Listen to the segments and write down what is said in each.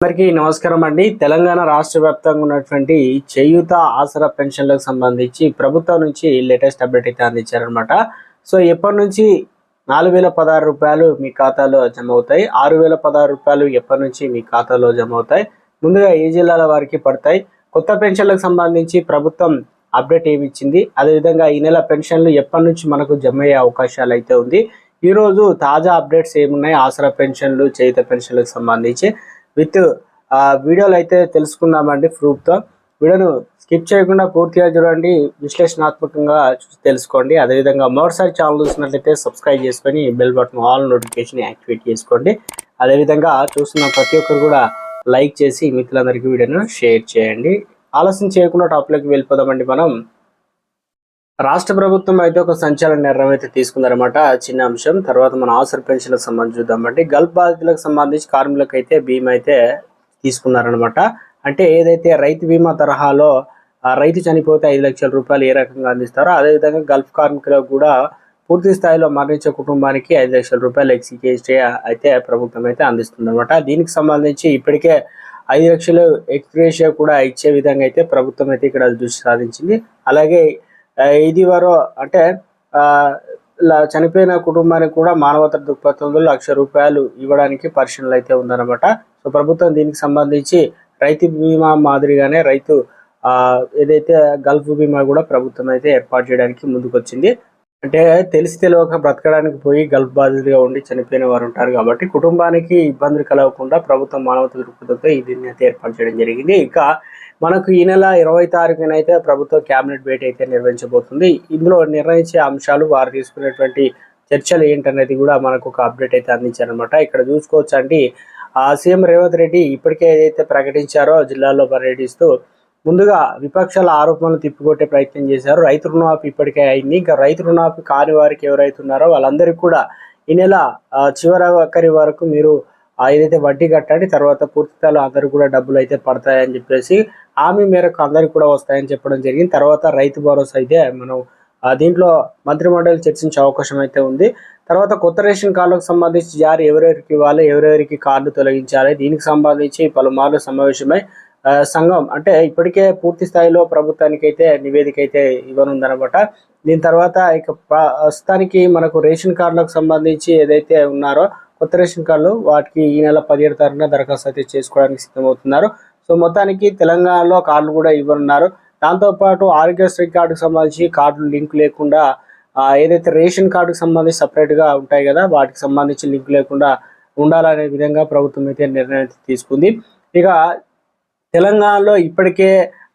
అందరికీ నమస్కారం అండి. తెలంగాణ రాష్ట్ర వ్యాప్తంగా ఉన్నటువంటి చేయూత ఆసరా పెన్షన్లకు సంబంధించి ప్రభుత్వం నుంచి లేటెస్ట్ అప్డేట్ అయితే అందించారనమాట సో ఎప్పటి నుంచి నాలుగు వేల పదహారు రూపాయలు మీ ఖాతాలో జమ అవుతాయి? ఆరు వేల పదహారు రూపాయలు ఎప్పటి నుంచి మీ ఖాతాలో జమ అవుతాయి? ముందుగా ఏ జిల్లాల వారికి పడతాయి? కొత్త పెన్షన్లకు సంబంధించి ప్రభుత్వం అప్డేట్ ఏమి ఇచ్చింది? అదేవిధంగా ఈ నెల పెన్షన్లు ఎప్పటి నుంచి మనకు జమ అయ్యే అవకాశాలు అయితే ఉంది? ఈరోజు తాజా అప్డేట్స్ ఏమున్నాయి? ఆసరా పెన్షన్లు చేయుత పెన్షన్లకు సంబంధించి విత్ ఆ వీడియోలు అయితే తెలుసుకుందామండి ప్రూఫ్తో వీడియోను స్కిప్ చేయకుండా పూర్తిగా చూడండి. విశ్లేషణాత్మకంగా చూసి తెలుసుకోండి. అదేవిధంగా మరోసారి ఛానల్ చూసినట్లయితే సబ్స్క్రైబ్ చేసుకొని bell button all notification activate చేసుకోండి. అదేవిధంగా చూస్తున్న ప్రతి ఒక్కరు కూడా లైక్ చేసి మిత్రులందరికీ వీడియోను షేర్ చేయండి. ఆలస్యం చేయకుండా టాపిక్లోకి వెళ్ళిపోదామండి మనం. రాష్ట్ర ప్రభుత్వం అయితే ఒక సంచలన నిర్ణయం అయితే తీసుకుందనమాట చిన్న అంశం. తర్వాత మన ఆసర్ పెన్షన్లకు సంబంధించి చూద్దామంటే గల్ఫ్ బాధితులకు సంబంధించి కార్మికులకు అయితే బీమా అయితే తీసుకున్నారనమాట అంటే ఏదైతే రైతు బీమా తరహాలో రైతు చనిపోతే ఐదు లక్షల రూపాయలు ఏ రకంగా అందిస్తారో అదేవిధంగా గల్ఫ్ కార్మికులకు కూడా పూర్తి స్థాయిలో మరణించే కుటుంబానికి ఐదు లక్షల రూపాయలు ఎక్స్కేజ్ అయితే ప్రభుత్వం అయితే అందిస్తుందనమాట దీనికి సంబంధించి ఇప్పటికే ఐదు లక్షలు ఎక్స్గ్రేషియా కూడా ఇచ్చే విధంగా అయితే ప్రభుత్వం అయితే ఇక్కడ దృష్టి సాధించింది. అలాగే ఇది వారు అంటే ఇలా చనిపోయిన కుటుంబానికి కూడా మానవతా దృక్పథంలో లక్ష రూపాయలు ఇవ్వడానికి పరిశీలనలు అయితే ఉందన్నమాట. సో ప్రభుత్వం దీనికి సంబంధించి రైతు బీమా మాదిరిగానే రైతు ఏదైతే గల్ఫ్ బీమా కూడా ప్రభుత్వం అయితే ఏర్పాటు చేయడానికి ముందుకొచ్చింది. అంటే తెలిసి తెలియక బ్రతకడానికి పోయి గల్ఫ్ బాధితులుగా ఉండి చనిపోయిన వారు ఉంటారు కాబట్టి కుటుంబానికి ఇబ్బందులు కలగకుండా ప్రభుత్వం మానవత దృక్పథంతో ఈ దీన్ని అయితే ఏర్పాటు చేయడం జరిగింది. ఇక మనకు ఈ నెల ఇరవై తారీఖున అయితే ప్రభుత్వం క్యాబినెట్ భేటీ అయితే నిర్వహించబోతుంది. ఇందులో నిర్ణయించే అంశాలు వారు తీసుకునేటువంటి చర్చలు ఏంటనేది కూడా మనకు ఒక అప్డేట్ అయితే అందించారనమాట ఇక్కడ చూసుకోవచ్చు అంటే ఆ సీఎం రేవంత్ రెడ్డి ఇప్పటికే ఏదైతే ప్రకటించారో జిల్లాలో పర్యటిస్తూ ముందుగా విపక్షాల ఆరోపణలు తిప్పికొట్టే ప్రయత్నం చేశారు. రైతు రుణమాఫీ ఇప్పటికే అయింది. ఇంకా రైతు రుణమాఫీ కాని వారికి ఎవరైతే ఉన్నారో వాళ్ళందరికీ కూడా ఈ నెల చివరి వరకు మీరు ఏదైతే వడ్డీ కట్టండి తర్వాత పూర్తితాలు అందరికీ కూడా డబ్బులు అయితే పడతాయని చెప్పేసి హామీ మేరకు అందరికి కూడా వస్తాయని చెప్పడం జరిగింది. తర్వాత రైతు భరోసా అయితే మనం దీంట్లో మంత్రిమండలి చర్చించే అవకాశం అయితే ఉంది. తర్వాత కొత్త రేషన్ కార్డులకు సంబంధించి జారీ ఎవరెవరికి ఇవ్వాలి ఎవరెవరికి కార్డు తొలగించాలి దీనికి సంబంధించి పలుమార్లు సమావేశమై సంఘం అంటే ఇప్పటికే పూర్తి స్థాయిలో ప్రభుత్వానికి అయితే నివేదిక అయితే ఇవ్వనుందనమాట. దీని తర్వాత ఇక ప్రస్తుతానికి మనకు రేషన్ కార్డులకు సంబంధించి ఏదైతే ఉన్నారో కొత్త రేషన్ కార్డులు వాటికి ఈ నెల పదిహేడు తారీఖున దరఖాస్తు అయితే చేసుకోవడానికి సిద్ధమవుతున్నారు. సో మొత్తానికి తెలంగాణలో కార్డులు కూడా ఇవ్వనున్నారు. దాంతోపాటు ఆరోగ్యశ్రీ కార్డుకు సంబంధించి కార్డులు లింక్ లేకుండా ఏదైతే రేషన్ కార్డుకు సంబంధించి సపరేట్గా ఉంటాయి కదా వాటికి సంబంధించి లింక్ లేకుండా ఉండాలనే విధంగా ప్రభుత్వం అయితే నిర్ణయం తీసుకుంది. ఇక తెలంగాణలో ఇప్పటికే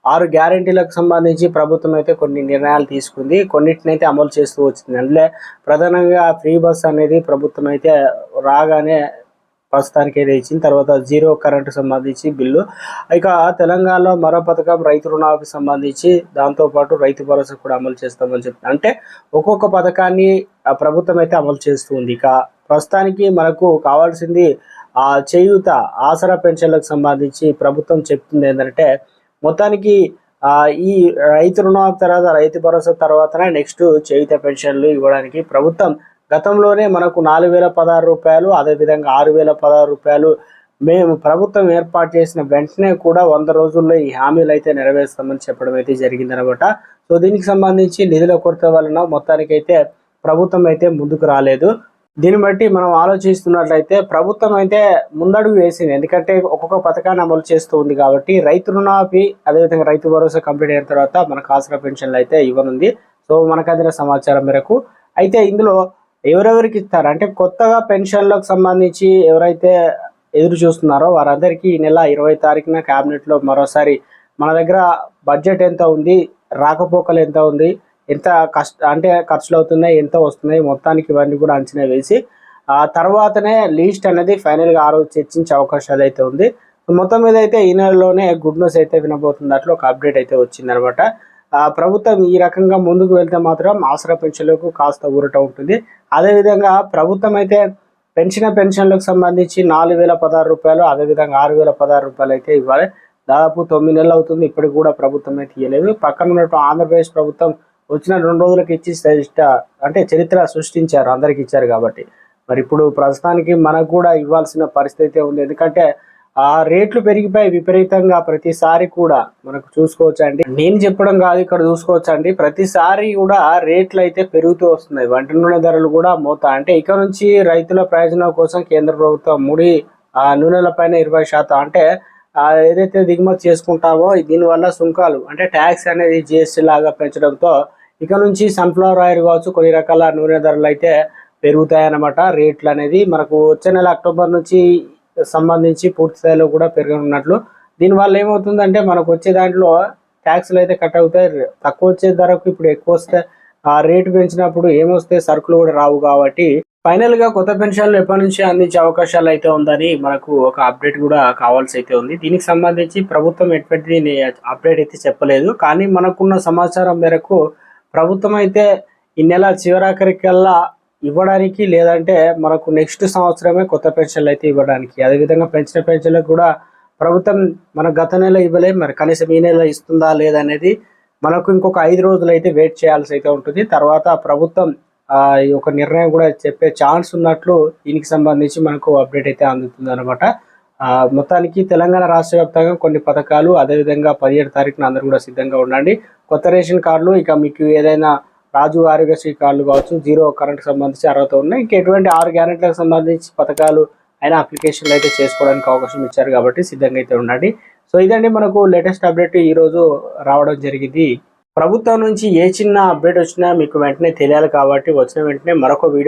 ఆరు గ్యారంటీలకు సంబంధించి ప్రభుత్వం అయితే కొన్ని నిర్ణయాలు తీసుకుంది. కొన్నిటినైతే అమలు చేస్తూ వచ్చింది. అంటే ప్రధానంగా ఫ్రీ బస్ అనేది ప్రభుత్వం అయితే రాగానే ప్రస్తుతానికి అయితే ఇచ్చిన తర్వాత జీరో కరెంటు సంబంధించి బిల్లు. ఇక తెలంగాణలో మరో పథకం రైతు రుణాలకు సంబంధించి దాంతోపాటు రైతు భరోసా కూడా అమలు చేస్తామని చెప్తుంది అంటే ఒక్కొక్క పథకాన్ని ఆ ప్రభుత్వం అయితే అమలు చేస్తుంది ఇక ప్రస్తుతానికి మనకు కావాల్సింది ఆ చేయూత ఆసరా పెన్షన్లకు సంబంధించి ప్రభుత్వం చెప్తుంది ఏంటంటే మొత్తానికి ఈ రైతు రుణం తర్వాత రైతు భరోసా తర్వాతనే నెక్స్ట్ చేయూత పెన్షన్లు ఇవ్వడానికి ప్రభుత్వం గతంలోనే మనకు నాలుగు వేల పదహారు రూపాయలు అదేవిధంగా ఆరు వేల పదహారు రూపాయలు మేము ప్రభుత్వం ఏర్పాటు చేసిన వెంటనే కూడా వంద రోజుల్లో ఈ హామీలు అయితే నెరవేరుస్తామని చెప్పడం అయితే జరిగిందనమాట. సో దీనికి సంబంధించి నిధుల కొరత వలన మొత్తానికైతే ప్రభుత్వం అయితే ముందుకు రాలేదు. దీన్ని బట్టి మనం ఆలోచిస్తున్నట్లయితే ప్రభుత్వం అయితే ముందడుగు వేసింది. ఎందుకంటే ఒక్కొక్క పథకాన్ని అమలు చేస్తూ ఉంది కాబట్టి రైతు రుణాపి అదేవిధంగా రైతు భరోసా కంప్లీట్ అయిన తర్వాత మనకు ఆసరా పెన్షన్లు అయితే ఇవ్వనుంది. సో మనకు అందిన సమాచారం మేరకు అయితే ఇందులో ఎవరెవరికి ఇస్తారు? అంటే కొత్తగా పెన్షన్లకు సంబంధించి ఎవరైతే ఎదురు చూస్తున్నారో వారందరికీ ఈ నెల ఇరవై తారీఖున క్యాబినెట్లో మరోసారి మన దగ్గర బడ్జెట్ ఎంత ఉంది? రాకపోకలు ఎంత ఉంది? ఎంత కష్ట అంటే ఖర్చులు అవుతున్నాయి ఎంత వస్తున్నాయి మొత్తానికి ఇవన్నీ కూడా అంచనా వేసి ఆ తర్వాతనే లీస్ట్ అనేది ఫైనల్గా ఆ రోజు చర్చించే అవకాశాలు అయితే ఉంది. మొత్తం మీద అయితే ఈ నెలలోనే గుడ్ న్యూస్ అయితే వినబోతున్నట్లు ఒక అప్డేట్ అయితే వచ్చిందనమాట. ప్రభుత్వం ఈ రకంగా ముందుకు వెళ్తే మాత్రం ఆసరా పెన్షన్లకు కాస్త ఊరట ఉంటుంది. అదేవిధంగా ప్రభుత్వం అయితే పెన్షన్ పెన్షన్లకు సంబంధించి నాలుగు వేల పదహారు రూపాయలు అదేవిధంగా ఆరు వేల పదహారు రూపాయలు అయితే ఇవ్వాలి. దాదాపు తొమ్మిది నెలలు అవుతుంది. ఇప్పటికి కూడా ప్రభుత్వం అయితే ఇవ్వలేదు పక్కన ఉన్నట్టు ఆంధ్రప్రదేశ్ ప్రభుత్వం వచ్చిన రెండు రోజులకు ఇచ్చి శ్రేష్ట అంటే చరిత్ర సృష్టించారు అందరికి ఇచ్చారు కాబట్టి. మరి ఇప్పుడు ప్రస్తుతానికి మనకు కూడా ఇవ్వాల్సిన పరిస్థితి అయితే ఉంది. ఎందుకంటే ఆ రేట్లు పెరిగిపోయి విపరీతంగా ప్రతిసారి కూడా మనకు చూసుకోవచ్చండి. నేను చెప్పడం కాదు ఇక్కడ చూసుకోవచ్చండి. ప్రతిసారి కూడా రేట్లు అయితే పెరుగుతూ వస్తున్నాయి. వంట నూనె ధరలు కూడా మోతా అంటే ఇక నుంచి రైతుల ప్రయోజనం కోసం కేంద్ర ప్రభుత్వం ముడి ఆ నూనెల పైన ఇరవై శాతం అంటే ఏదైతే దిగుమతి చేసుకుంటామో దీనివల్ల సుంకాలు అంటే ట్యాక్స్ అనేది జిఎస్టీ లాగా పెంచడంతో ఇక నుంచి సన్ఫ్లవర్ ఆయిల్ కావచ్చు కొన్ని రకాల నూనె ధరలు అయితే పెరుగుతాయన్నమాట. రేట్లు అనేది మనకు వచ్చే నెల అక్టోబర్ నుంచి సంబంధించి పూర్తి స్థాయిలో కూడా పెరగనున్నట్లు. దీనివల్ల ఏమవుతుందంటే మనకు వచ్చే దాంట్లో ట్యాక్స్లు అయితే కట్ అవుతాయి. తక్కువ వచ్చే ధరకు ఇప్పుడు ఎక్కువ వస్తే ఆ రేటు పెంచినప్పుడు ఏమొస్తే సరుకులు కూడా రావు కాబట్టి ఫైనల్గా కొత్త పెన్షన్లు ఎప్పటి నుంచి అందించే అవకాశాలు అయితే ఉందని మనకు ఒక అప్డేట్ కూడా కావాల్సి అయితే ఉంది. దీనికి సంబంధించి ప్రభుత్వం ఎటువంటి అప్డేట్ అయితే చెప్పలేదు. కానీ మనకున్న సమాచారం మేరకు ప్రభుత్వం అయితే ఈ నెల చివరాఖరికల్లా ఇవ్వడానికి లేదంటే మనకు నెక్స్ట్ సంవత్సరమే కొత్త పెన్షన్లు అయితే ఇవ్వడానికి. అదేవిధంగా పెంచిన పెన్షన్లకు కూడా ప్రభుత్వం మన గత నెల ఇవ్వలేదు మరి కనీసం ఈ నెల ఇస్తుందా లేదనేది మనకు ఇంకొక ఐదు రోజులు అయితే వెయిట్ చేయాల్సి అయితే ఉంటుంది. తర్వాత ప్రభుత్వం ఈ ఒక నిర్ణయం కూడా చెప్పే ఛాన్స్ ఉన్నట్లు దీనికి సంబంధించి మనకు అప్డేట్ అయితే అందుతుంది అనమాట మొత్తానికి తెలంగాణ రాష్ట్ర వ్యాప్తంగా కొన్ని పథకాలు అదేవిధంగా పదిహేడు తారీఖున అందరూ కూడా సిద్ధంగా ఉండండి. కొత్త రేషన్ కార్డులు ఇక మీకు ఏదైనా రాజు ఆరోగ్యశ్రీ కార్డులు కావచ్చు జీరో కరెంట్ సంబంధించి అర్హత ఉన్నాయి. ఇంకా ఎటువంటి ఆరు గ్యారెంట్లకు సంబంధించి పథకాలు అయినా అప్లికేషన్లు అయితే చేసుకోవడానికి అవకాశం ఇచ్చారు కాబట్టి సిద్ధంగా అయితే ఉండండి. సో ఇదండి మనకు లేటెస్ట్ అప్డేట్ ఈ రోజు రావడం జరిగింది. ప్రభుత్వం నుంచి ఏ చిన్న అప్డేట్ వచ్చినా మీకు వెంటనే తెలియాలి కాబట్టి వచ్చిన వెంటనే మరొక వీడియో